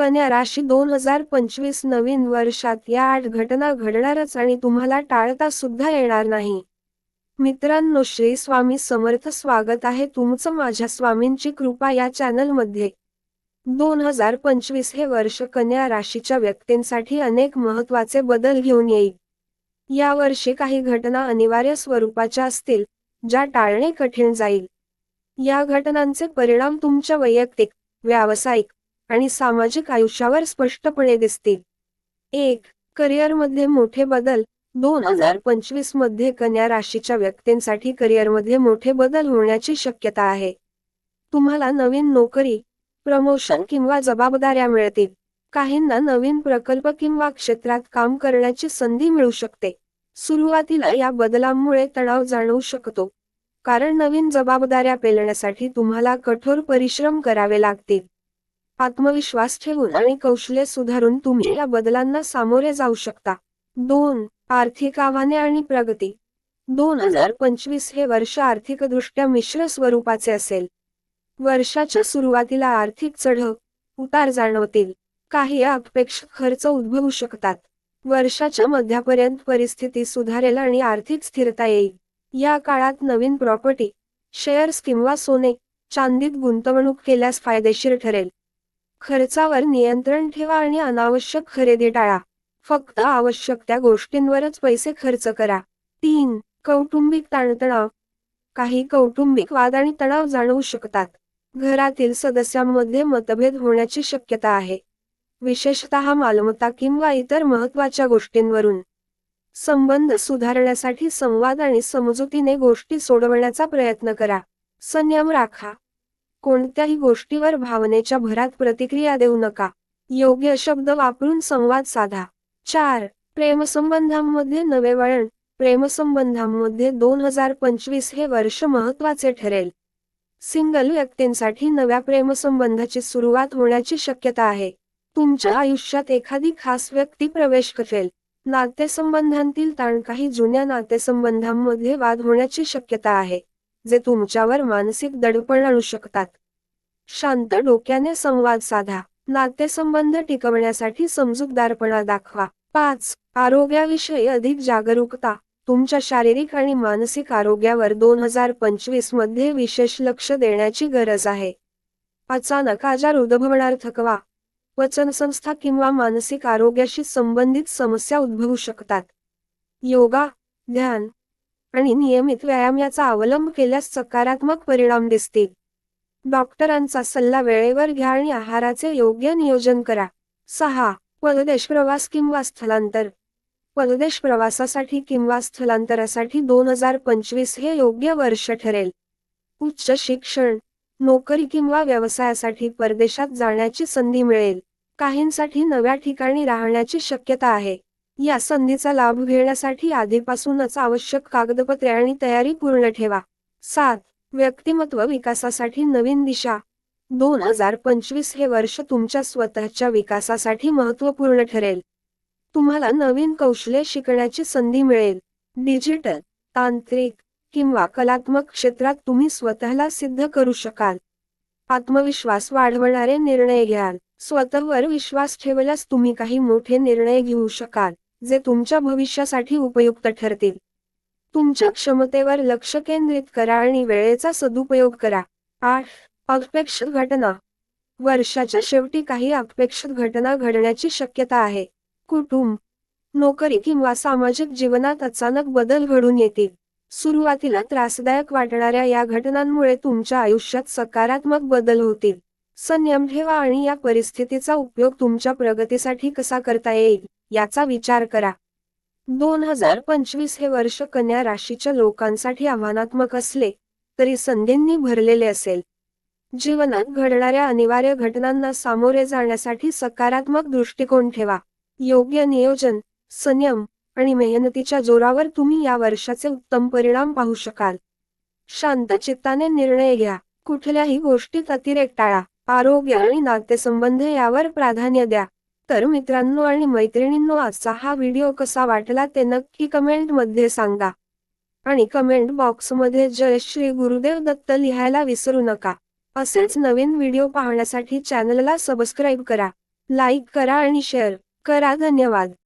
कन्या राशी दोन हजार पंचवीस नवीन वर्षात या आठ घटना घडणारच आणि तुम्हाला टाळता सुद्धा येणार नाही. मित्रांनो श्री स्वामी समर्थ स्वागत आहे तुमचं माझ्या स्वामींची कृपा या चॅनलमध्ये. दोन हजार पंचवीस हे वर्ष कन्या राशीच्या व्यक्तींसाठी अनेक महत्त्वाचे बदल घेऊन येईल. या वर्षी काही घटना अनिवार्य स्वरूपाच्या असतील ज्या टाळणे कठीण जाईल. या घटनांचे परिणाम तुमच्या वैयक्तिक व्यावसायिक आणि सामाजिक आयुष्यावर स्पष्टपणे दिसतील. एक करिअरमध्ये मोठे बदल. दोन हजार पंचवीसमध्ये कन्या राशीच्या व्यक्तींसाठी करिअरमध्ये मोठे बदल होण्याची शक्यता आहे. तुम्हाला नवीन नोकरी प्रमोशन किंवा जबाबदाऱ्या मिळतील. काहींना नवीन प्रकल्प किंवा क्षेत्रात काम करण्याची संधी मिळू शकते. सुरुवातीला या बदलांमुळे तणाव जाणवू शकतो. कारण नवीन जबाबदाऱ्या पेलण्यासाठी तुम्हाला कठोर परिश्रम करावे लागतील. आत्मविश्वास ठेवून आणि कौशल्य सुधारून तुम्ही या बदलांना सामोरे जाऊ शकता. दोन आर्थिक आव्हाने आणि प्रगती. दोन हजार पंचवीस हे वर्ष आर्थिकदृष्ट्या मिश्र स्वरूपाचे असेल. वर्षाच्या सुरुवातीला आर्थिक चढ उतार जाणवतील. काही अपेक्षित खर्च उद्भवू शकतात. वर्षाच्या मध्यापर्यंत परिस्थिती सुधारेल आणि आर्थिक स्थिरता येईल. या काळात नवीन प्रॉपर्टी शेअर्स किंवा सोने चांदीत गुंतवणूक केल्यास फायदेशीर ठरेल. खर्चावर नियंत्रण ठेवा आणि अनावश्यक खरेदी टाळा. फक्त आवश्यक त्या गोष्टींवरच पैसे खर्च करा. तीन कौटुंबिक ताणतणाव. काही कौटुंबिक वाद आणि तणाव जाणवू शकतात. घरातील सदस्यांमध्ये मतभेद होण्याची शक्यता आहे. विशेषतः मालमत्ता किंवा इतर महत्त्वाच्या गोष्टींवरून. संबंध सुधारण्यासाठी संवाद आणि समजुतीने गोष्टी सोडवण्याचा प्रयत्न करा. संयम राखा. कोणत्याही गोष्टीवर भावनेच्या भरात प्रतिक्रिया देऊ नका. योग्य शब्द वापरून संवाद साधा. चार. प्रेमसंबंधांमध्ये नवे वळण. प्रेमसंबंधांमध्ये दोन हजार पंचवीस हे वर्ष महत्त्वाचे ठरेल. सिंगल व्यक्तींसाठी नव्या प्रेमसंबंधाची सुरुवात होण्याची शक्यता आहे. तुमच्या आयुष्यात एखादी खास व्यक्ती प्रवेश करेल. नातेसंबंधांतील ताण काही जुन्या नातेसंबंधांमध्ये वाद होण्याची शक्यता आहे. जे तुमच्यावर मानसिक दडपण आणू शकतात. शांत डोक्याने संवाद साधा. नातेसंबंध टिकवण्यासाठी समजूतदारपणा दाखवा. पाच आरोग्याविषयी अधिक जागरूकता. तुमच्या शारीरिक आणि मानसिक आरोग्यावर दोन हजार पंचवीसमध्ये विशेष लक्ष देण्याची गरज आहे. अचानक आजार उद्भवणार थकवा. पचनसंस्था किंवा मानसिक आरोग्याशी संबंधित समस्या उद्भवू शकतात. योगा ध्यान आणि नियमित व्यायाम याचा अवलंब केल्यास सकारात्मक परिणाम दिसतील. डॉक्टरांचा सल्ला वेळेवर घ्या आणि आहाराचे योग्य नियोजन करा. सहा. परदेश प्रवास किंवा स्थलांतर. परदेश प्रवासासाठी किंवा स्थलांतरासाठी दोन हजार पंचवीस हे योग्य वर्ष ठरेल. उच्च शिक्षण नोकरी किंवा व्यवसायासाठी परदेशात जाण्याची संधी मिळेल. काहींसाठी नव्या ठिकाणी राहण्याची शक्यता आहे. या संधीचा लाभ घेण्यासाठी आधीपासूनच आवश्यक कागदपत्रे आणि तयारी पूर्ण ठेवा. सात व्यक्तिमत्व विकासासाठी नवीन दिशा. दोन हजार पंचवीस हे वर्ष तुमच्या स्वतःच्या विकासासाठी महत्त्वपूर्ण ठरेल. तुम्हाला नवीन कौशल्य शिकण्याची संधी मिळेल. डिजिटल तांत्रिक किंवा कलात्मक क्षेत्रात तुम्ही स्वतःला सिद्ध करू शकाल. आत्मविश्वास वाढवणारे निर्णय घ्याल. स्वतःवर विश्वास ठेवल्यास तुम्ही काही मोठे निर्णय घेऊ शकाल. जे तुमच्या भविष्यासाठी उपयुक्त ठरतील. तुमच्या क्षमतेवर लक्ष केंद्रित करा आणि वेळेचा सदुपयोग करा. आठ अपेक्षित घटना. वर्षाच्या शेवटी काही अपेक्षित घटना घडण्याची शक्यता आहे. कुटुंब नोकरी किंवा सामाजिक जीवनात अचानक बदल घडून येतील. सुरुवातीला त्रासदायक वाटणाऱ्या या घटनांमुळे तुमच्या आयुष्यात सकारात्मक बदल होतील. संयम ठेवा आणि या परिस्थितीचा उपयोग तुमच्या प्रगतीसाठी कसा करता येईल याचा विचार करा. दोन हजार पंचवीस हे वर्ष कन्या राशीच्या लोकांसाठी आव्हानात्मक असले तरी संधींनी भरलेले असेल. जीवनात घडणाऱ्या अनिवार्य घटनांना सामोरे जाण्यासाठी सकारात्मक दृष्टिकोन ठेवा. योग्य नियोजन संयम आणि मेहनतीच्या जोरावर तुम्ही या वर्षाचे उत्तम परिणाम पाहू शकाल. शांत चित्ताने निर्णय घ्या. कुठल्याही गोष्टीत अतिरेक टाळा. आरोग्य आणि नातेसंबंध यावर प्राधान्य द्या. तर मित्रांनो आणि मैत्रिणींनो आजचा हा व्हिडिओ कसा वाटला ते नक्की कमेंटमध्ये सांगा. आणि कमेंट बॉक्समध्ये जय श्री गुरुदेव दत्त लिहायला विसरू नका. असेच नवीन व्हिडिओ पाहण्यासाठी चॅनलला सबस्क्राईब करा. लाईक करा आणि शेअर करा. धन्यवाद.